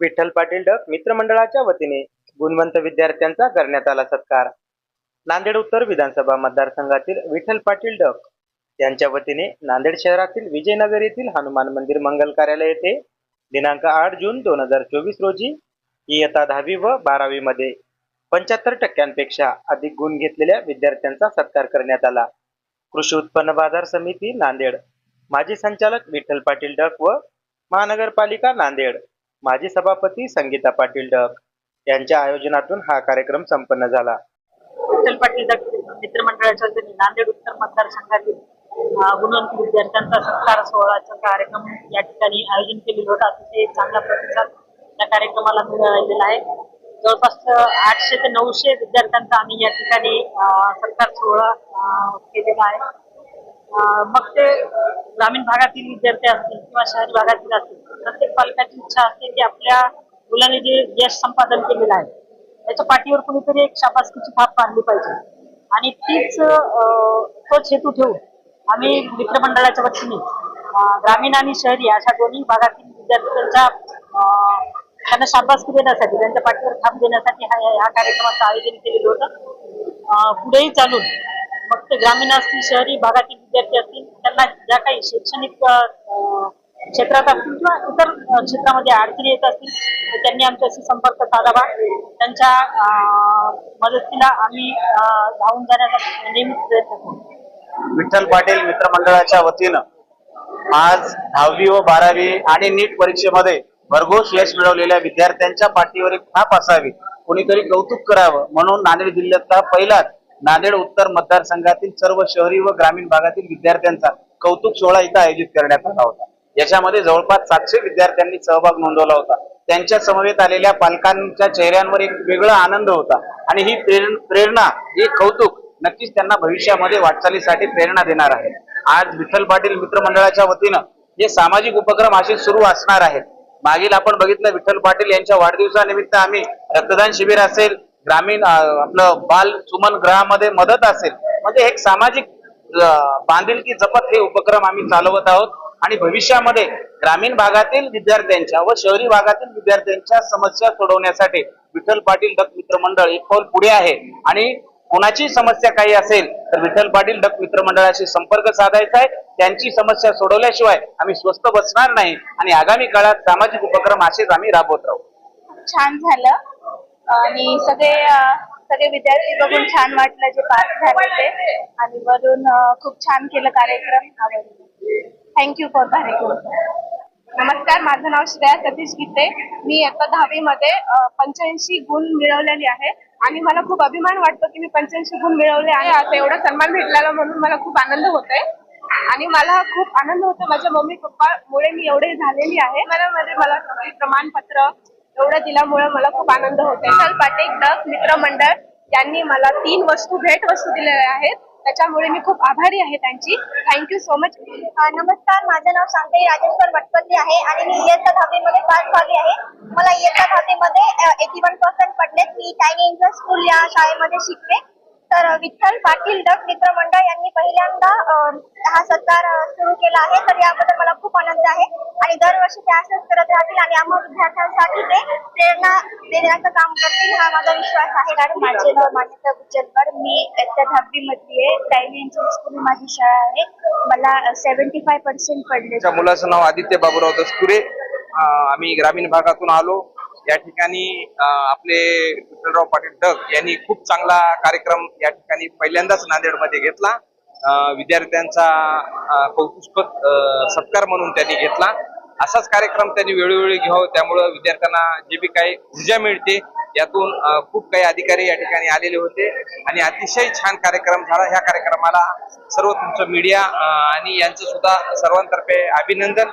विठ्ठल पाटील डक मित्रमंडळाच्या वतीने गुणवंत विद्यार्थ्यांचा करण्यात आला सत्कार. नांदेड उत्तर विधानसभा मतदारसंघातील विठ्ठल पाटील डक यांच्या वतीने नांदेड शहरातील विजयनगर येथील हनुमान मंदिर मंगल कार्यालय येथे दिनांक आठ जून दोन हजार चोवीस रोजी इयत्ता दहावी व बारावी मध्ये पंच्याहत्तर टक्क्यांपेक्षा अधिक गुण घेतलेल्या विद्यार्थ्यांचा सत्कार करण्यात आला. कृषी उत्पन्न बाजार समिती नांदेड. माजी संचालक विठ्ठल पाटील डक व महानगरपालिका नांदेड. माजी सभापती संगीता पाटील डक यांच्या आयोजनातून हा कार्यक्रम संपन्न झाला. विठ्ठल पाटील डक मित्रमंडळाच्या वतीने नांदेड उत्तर मतदारसंघातील गुणवंत विद्यार्थ्यांचा सत्कार सोहळाचा कार्यक्रम या ठिकाणी आयोजन केलेलं होता. अतिशय चांगला प्रतिसाद त्या कार्यक्रमाला मिळालेला आहे. जवळपास आठशे ते नऊशे विद्यार्थ्यांचा आम्ही या ठिकाणी सत्कार सोहळा केलेला आहे. मग ते ग्रामीण भागातील विद्यार्थी असतील किंवा शहरी भागातील असतील प्रत्येक पालकाची इच्छा असते की आपल्या मुलाने जे यश संपादन केलेलं आहे त्याच्या पाठीवर कुणीतरी एक शाबासकीची थाप मारली पाहिजे. आणि तीच अं, तोच हेतू ठेवून आम्ही मित्रमंडळाच्या वतीने ग्रामीण आणि शहरी अशा दोन्ही भागातील विद्यार्थ्यांच्या त्यांना शाबासकी देण्यासाठी त्यांच्या पाठीवर थाप देण्यासाठी हा या कार्यक्रमाचं आयोजन केलेलं होतं. पुढेही चालून फक्त ग्रामीण असतील शहरी भागातील विद्यार्थी असतील त्यांना ज्या काही शैक्षणिक क्षेत्रात असतील किंवा इतर क्षेत्रामध्ये अडचणी येत असतील तर त्यांनी आमच्याशी संपर्क साधावा त्यांच्या मदतीला आम्ही धावून जाण्याचा नेहमीच प्रयत्न करू. विठ्ठल पाटील मित्रमंडळाच्या वतीनं आज दहावी व बारावी आणि नीट परीक्षेमध्ये भरघोस यश मिळवलेल्या विद्यार्थ्यांच्या पाठीवर एक थाप असावी. कोणीतरी कौतुक करावं म्हणून नांदेड जिल्ह्यातला पहिलाच नांदेड उत्तर मतदारसंघातील सर्व शहरी व ग्रामीण भागातील विद्यार्थ्यांचा कौतुक सोहळा इथं आयोजित करण्यात आला होता. याच्यामध्ये जवळपास सातशे विद्यार्थ्यांनी सहभाग नोंदवला होता. त्यांच्या समवेत आलेल्या पालकांच्या चेहऱ्यांवर एक वेगळा आनंद होता आणि ही प्रेर- प्रेरणा हे कौतुक नक्कीच त्यांना भविष्यामध्ये वाटचालीसाठी प्रेरणा देणार आहे. आज विठ्ठल पाटील मित्रमंडळाच्या वतीनं हे सामाजिक उपक्रम असे सुरू असणार आहेत. मागील आपण बघितलं विठ्ठल पाटील यांच्या वाढदिवसानिमित्त आम्ही रक्तदान शिबिर असेल ग्रामीण आपलं बाल सुमन ग्रहामध्ये मदत असेल म्हणजे एक सामाजिक बांधिलकी जपत हे उपक्रम आम्ही चालवत आहोत. आणि भविष्यामध्ये ग्रामीण भागातील विद्यार्थ्यांच्या व शहरी भागातील विद्यार्थ्यांच्या समस्या सोडवण्यासाठी विठ्ठल पाटील डक मित्र मंडळ एक पाऊल पुढे आहे. आणि कोणाची समस्या काही असेल तर विठ्ठल पाटील डक मित्र मंडळाशी संपर्क साधायचा आहे. त्यांची समस्या सोडवल्याशिवाय आम्ही स्वस्त बसणार नाही. आणि आगामी काळात सामाजिक उपक्रम असेच आम्ही राबवत राहू. छान झालं. आणि सगळे सगळे विद्यार्थी बघून छान वाटलं जे पास झाले ते. आणि वरून खूप छान केलं कार्यक्रम. आवडलं. थँक्यू फॉर कार्यक्रम. नमस्कार माझं नाव श्रेया सतीश गीते. मी आता दहावी मध्ये पंच्याऐंशी गुण मिळवलेली आहे. आणि मला खूप अभिमान वाटतो की मी पंच्याऐंशी गुण मिळवले आहे. आता एवढा सन्मान भेटलेला म्हणून मला खूप आनंद होत आहे आणि मला खूप आनंद होतो. माझ्या मम्मी पप्पा मुळे मी एवढे झालेली आहे. मला मध्ये मला प्रमाणपत्र एवढं दिल्यामुळे मला खूप आनंद होतो विशाल पाटेक डक मित्रमंडळ यांनी मला तीन वस्तू भेट वस्तू दिलेल्या आहेत. त्याच्यामुळे मी खूप आभारी आहे त्यांची. थँक्यू सो मच नमस्कार. माझं नाव शांतई राजेश्वर भटपल्ली आहे आणि मी इयत्ता दहावीमध्ये पास झाली आहे. मला इयत्ता दहावीमध्ये एटी वन पर्सेंट पडले मी चायनी इंग्लिश स्कूल या शाळेमध्ये शिकले तर विठ्ठल पाटील डक मित्रमंडळ यांनी पहिल्यांदा हा सत्कार सुरू केला आहे. तर याबद्दल मला खूप आनंद आहे. आणि दरवर्षी ते असंच करत राहतील आणि आम्हा विद्यार्थ्यांसाठी ते प्रेरणा देण्याचं काम करतील हा माझा विश्वास आहे. कारण माझे नाव मान्यता गुज्जलकर मी इयत्ता दहावी मध्ये आहे. टायनी इंग्लिश स्कूल माझी शाळा आहे. मला सेव्हन्टी फाय पर्सेंट पडले. मुलाचं नाव आदित्य बाबूराव दसपुरे. अं, आम्ही ग्रामीण भागातून आलो. या ठिकाणी आपले विठ्ठलराव पाटील डग यांनी खूप चांगला कार्यक्रम या ठिकाणी पहिल्यांदाच नांदेडमध्ये घेतला. विद्यार्थ्यांचा अं, सत्कार म्हणून त्यांनी घेतला. असाच कार्यक्रम त्यांनी वेळोवेळी घ्यावं त्यामुळं विद्यार्थ्यांना जे बी काही ऊर्जा मिळते यातून खूप काही अधिकारी या ठिकाणी आलेले होते. आणि अतिशय छान कार्यक्रम झाला. ह्या कार्यक्रमाला सर्व तुमचं मीडिया आणि यांचं सुद्धा सर्वांतर्फे अभिनंदन.